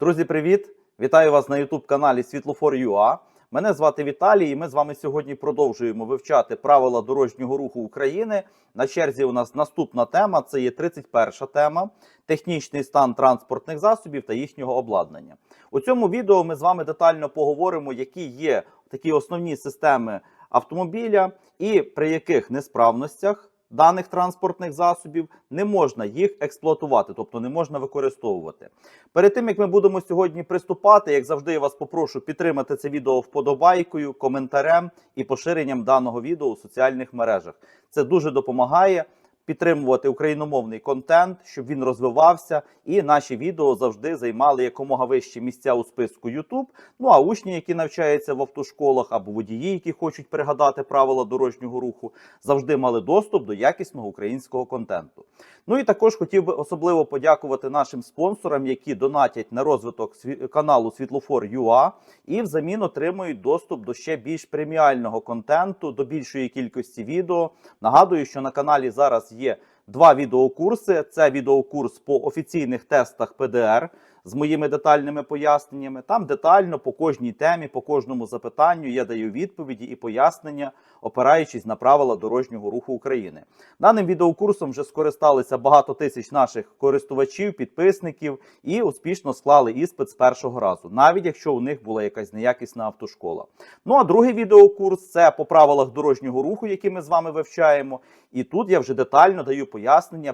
Друзі, привіт! Вітаю вас на youtube каналі Світлофор.ua. Мене звати Віталій, і ми з вами сьогодні продовжуємо вивчати правила дорожнього руху України. На черзі у нас наступна тема це є 31 тема технічний стан транспортних засобів та їхнього обладнання. У цьому відео ми з вами детально поговоримо, які є такі основні системи автомобіля і при яких несправностях даних транспортних засобів не можна їх експлуатувати, тобто не можна використовувати. Перед тим як ми будемо сьогодні приступати, як завжди, я вас попрошу підтримати це відео вподобайкою, коментарем і поширенням даного відео у соціальних мережах. Це дуже допомагає підтримувати україномовний контент, щоб він розвивався, і наші відео завжди займали якомога вищі місця у списку YouTube. Ну а учні, які навчаються в автошколах, або водії, які хочуть пригадати правила дорожнього руху, завжди мали доступ до якісного українського контенту. Ну і також хотів би особливо подякувати нашим спонсорам, які донатять на розвиток каналу Світлофор.ua і взамін отримують доступ до ще більш преміального контенту, до більшої кількості відео. Нагадую, що на каналі зараз є два відеокурси. Це відеокурс по офіційних тестах ПДР з моїми детальними поясненнями. Там детально по кожній темі, по кожному запитанню я даю відповіді і пояснення, опираючись на правила дорожнього руху України. Даним відеокурсом вже скористалися багато тисяч наших користувачів, підписників і успішно склали іспит з першого разу, навіть якщо у них була якась неякісна автошкола. Ну а другий відеокурс це по правилах дорожнього руху, які ми з вами вивчаємо. І тут я вже детально даю пояснення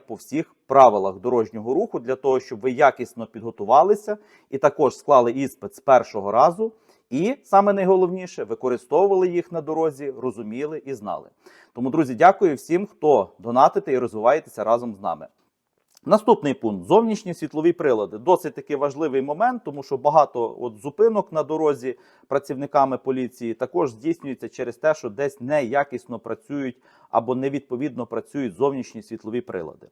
по всіх правилах дорожнього руху для того, щоб ви якісно підготувалися і також склали іспит з першого разу. І саме найголовніше використовували їх на дорозі, розуміли і знали. Тому, друзі, дякую всім, хто донатите і розвиваєтеся разом з нами. Наступний пункт зовнішні світлові прилади. Досить таки важливий момент, тому що багато от зупинок на дорозі працівниками поліції також здійснюється через те, що десь неякісно працюють або невідповідно працюють зовнішні світлові прилади.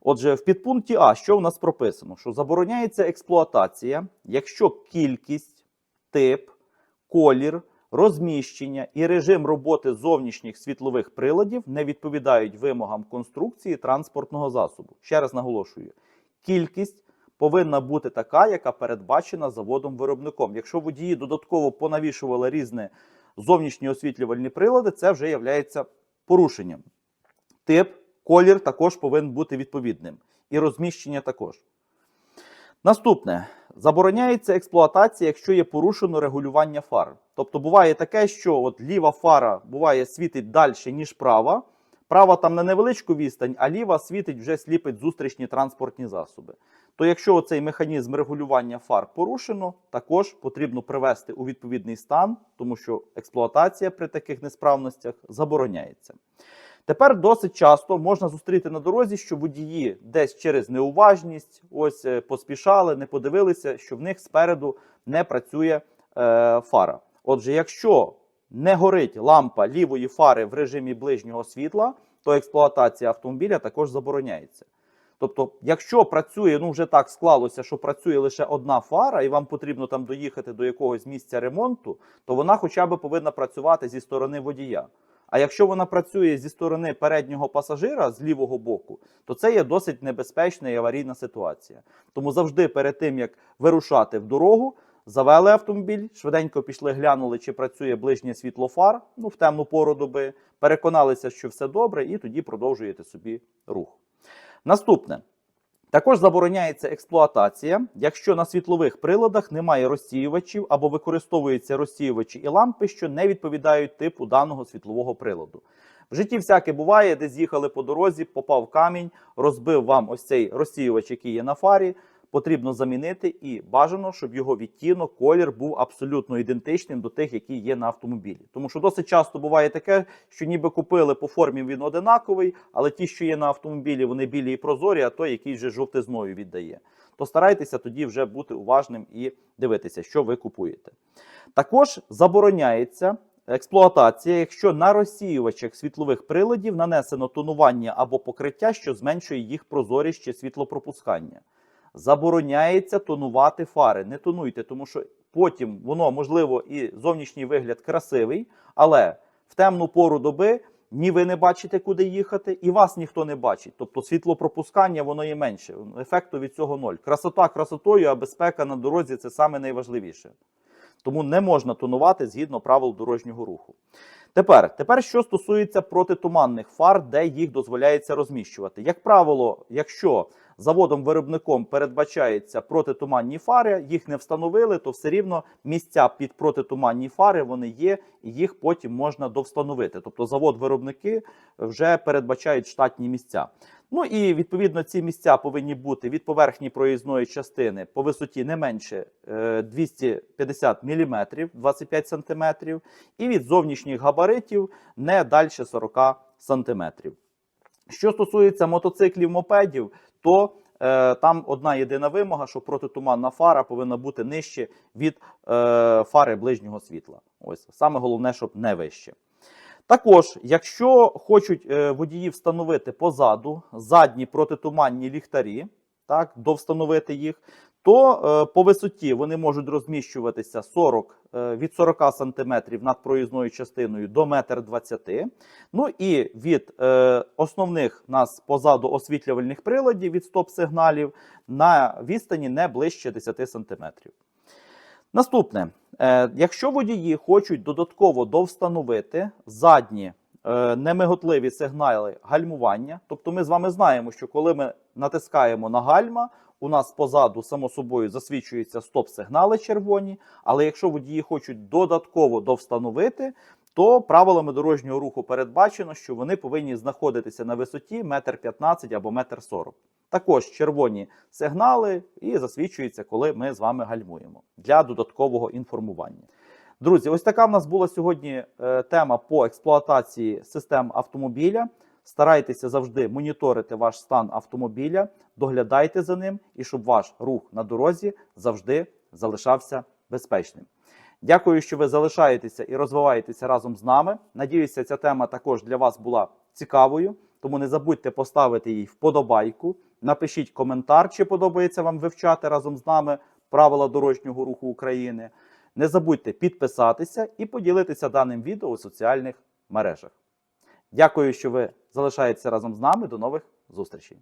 Отже, в підпункті А, що в нас прописано? Що забороняється експлуатація, якщо кількість, тип, колір, розміщення і режим роботи зовнішніх світлових приладів не відповідають вимогам конструкції транспортного засобу. Ще раз наголошую: кількість повинна бути така, яка передбачена заводом-виробником. Якщо водії додатково понавішували різні зовнішні освітлювальні прилади, це вже є порушенням. Тип, колір також повинен бути відповідним. І розміщення також. Наступне забороняється експлуатація, якщо є порушено регулювання фар. Тобто буває таке, що от ліва фара буває світить далі, ніж права. Права там на невеличку відстань, а ліва світить вже сліпить зустрічні транспортні засоби. То якщо цей механізм регулювання фар порушено, також потрібно привести у відповідний стан, тому що експлуатація при таких несправностях забороняється. Тепер досить часто можна зустріти на дорозі, що водії десь через неуважність ось е, поспішали, не подивилися, що в них спереду не працює е, фара. Отже, якщо не горить лампа лівої фари в режимі ближнього світла, то експлуатація автомобіля також забороняється. Тобто, якщо працює, ну вже так склалося, що працює лише одна фара, і вам потрібно там доїхати до якогось місця ремонту, то вона хоча б повинна працювати зі сторони водія. А якщо вона працює зі сторони переднього пасажира з лівого боку, то це є досить небезпечна і аварійна ситуація. Тому завжди перед тим як вирушати в дорогу, завели автомобіль, швиденько пішли, глянули, чи працює ближнє світло фар, ну в темну пору доби, переконалися, що все добре, і тоді продовжуєте собі рух. Наступне. Також забороняється експлуатація, якщо на світлових приладах немає розсіювачів або використовуються розсіювачі і лампи, що не відповідають типу даного світлового приладу. В житті всяке буває, де з'їхали по дорозі, попав камінь, розбив вам ось цей розсіювач, який є на фарі. Потрібно замінити і бажано, щоб його відтінок, колір був абсолютно ідентичним до тих, які є на автомобілі. Тому що досить часто буває таке, що ніби купили по формі він одинаковий, але ті, що є на автомобілі, вони білі і прозорі, а той, який вже жовтизною віддає. То старайтеся тоді вже бути уважним і дивитися, що ви купуєте. Також забороняється. Експлуатація, якщо на розсіювачах світлових приладів нанесено тонування або покриття, що зменшує їх прозорість чи світлопропускання. Забороняється тонувати фари. Не тонуйте, тому що потім воно, можливо, і зовнішній вигляд красивий, але в темну пору доби ні ви не бачите, куди їхати, і вас ніхто не бачить. Тобто світлопропускання воно є менше. Ефекту від цього ноль. Красота красотою, а безпека на дорозі це саме найважливіше. Тому не можна тонувати згідно правил дорожнього руху. Тепер, тепер, що стосується протитуманних фар, де їх дозволяється розміщувати. Як правило, якщо заводом-виробником передбачаються протитуманні фари, їх не встановили, то все рівно місця під протитуманні фари вони є, і їх потім можна довстановити. Тобто завод-виробники вже передбачають штатні місця. Ну і відповідно ці місця повинні бути від поверхні проїзної частини по висоті не менше е, 250 мм 25 см, і від зовнішніх габаритів не далі 40 см. Що стосується мотоциклів мопедів, то е, там одна єдина вимога, що протитуманна фара повинна бути нижче від е, фари ближнього світла. Ось саме головне, щоб не вище. Також, якщо хочуть е, водії встановити позаду задні протитуманні ліхтарі, так, довстановити їх, то е, по висоті вони можуть розміщуватися 40, е, від 40 см над проїзною частиною до 1,20 м. Ну і від е, основних нас позаду освітлювальних приладів від стоп-сигналів на відстані не ближче 10 см. Наступне, якщо водії хочуть додатково довстановити задні немиготливі сигнали гальмування, тобто ми з вами знаємо, що коли ми натискаємо на гальма, у нас позаду, само собою, засвічуються стоп-сигнали червоні. Але якщо водії хочуть додатково довстановити, то правилами дорожнього руху передбачено, що вони повинні знаходитися на висоті 1,15 м або 1,40 м. Також червоні сигнали і засвічуються, коли ми з вами гальмуємо для додаткового інформування. Друзі, ось така в нас була сьогодні е, тема по експлуатації систем автомобіля. Старайтеся завжди моніторити ваш стан автомобіля, доглядайте за ним і щоб ваш рух на дорозі завжди залишався безпечним. Дякую, що ви залишаєтеся і розвиваєтеся разом з нами. Надіюся, ця тема також для вас була цікавою. Тому не забудьте поставити їй вподобайку. Напишіть коментар, чи подобається вам вивчати разом з нами правила дорожнього руху України. Не забудьте підписатися і поділитися даним відео у соціальних мережах. Дякую, що ви залишаєтеся разом з нами. До нових зустрічей!